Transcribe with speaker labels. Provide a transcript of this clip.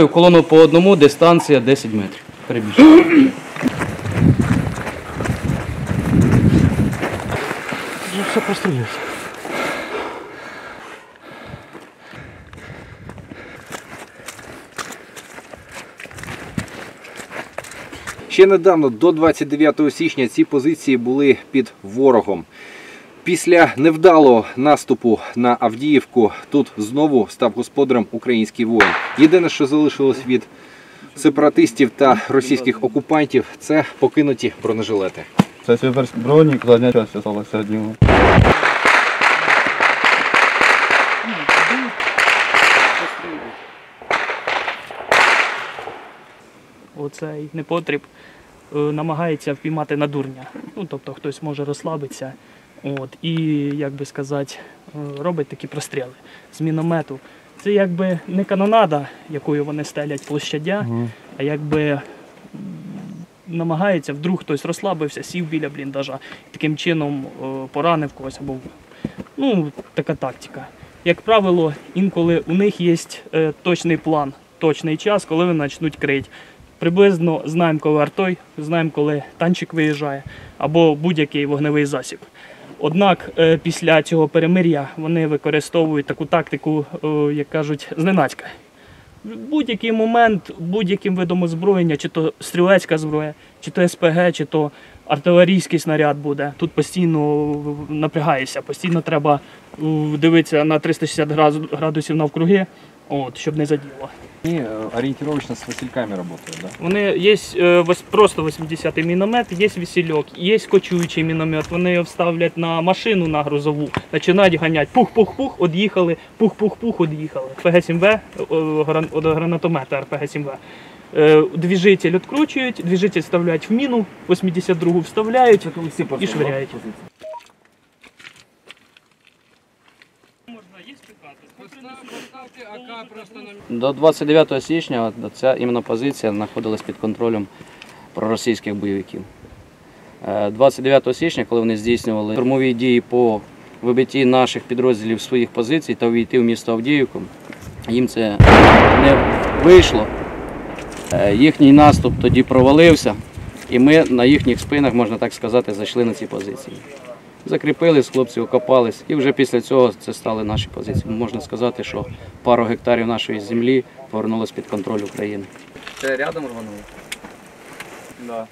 Speaker 1: в колону по одному, дистанція 10 метрів. Перебіжно.
Speaker 2: Все прострілюється.
Speaker 3: Ще недавно, до 29 січня, ці позиції були під ворогом. Після невдалого наступу на Авдіївку тут знову став господарем український воїн. Єдине, що залишилось від сепаратистів та російських окупантів, це покинуті бронежилети.
Speaker 4: Це сіверський бронік, задня частина залишилася.
Speaker 2: Оцей непотріб е, намагається впіймати на дурня. Ну, тобто хтось може розслабитися. От, і, як би сказати, е, робить такі простріли з міномету. Це якби не канонада, якою вони стелять площадя, а якби намагається, вдруг хтось розслабився, сів біля бліндажа, і таким чином е, поранив когось або ну, така тактика. Як правило, інколи у них є е, точний план, точний час, коли вони почнуть крити. Приблизно знаємо, коли артой, знаємо, коли танчик виїжджає, або будь-який вогневий засіб. Однак е, після цього перемир'я вони використовують таку тактику, е, як кажуть, зненацька. В будь-який момент, будь-яким видом озброєння, чи то стрілецька зброя, чи то СПГ, чи то артилерійський снаряд буде. Тут постійно напрягаєшся, постійно треба дивитися на 360 градус- градусів навкруги, от, щоб не заділо.
Speaker 3: Вони орієнтировочно з васильками працюють, да?
Speaker 2: Вони є е, вось- просто 80-й міномет, є весільок, є кочуючий міномет. Вони його вставлять на машину на грузову, починають ганяти. Пух-пух-пух, од'їхали, пух-пух-пух, од'їхали. РПГ-7В, е, гран- от гранатомета РПГ-7В. Е, Двіжитель відкручують, двіжитель вставляють в міну, 82-гу вставляють і швиряють.
Speaker 1: До 29 січня ця іменно позиція знаходилась під контролем проросійських бойовиків. Е, 29 січня, коли вони здійснювали штурмові дії по вибитті наших підрозділів своїх позицій та увійти в місто Авдіївку, їм це не вийшло. Е, Їхній наступ тоді провалився, і ми на їхніх спинах, можна так сказати, зайшли на ці позиції. Закріпились, хлопці окопались, і вже після цього це стали наші позиції. Можна сказати, що пару гектарів нашої землі повернулось під контроль України. Це рядом рвануло?
Speaker 4: Да.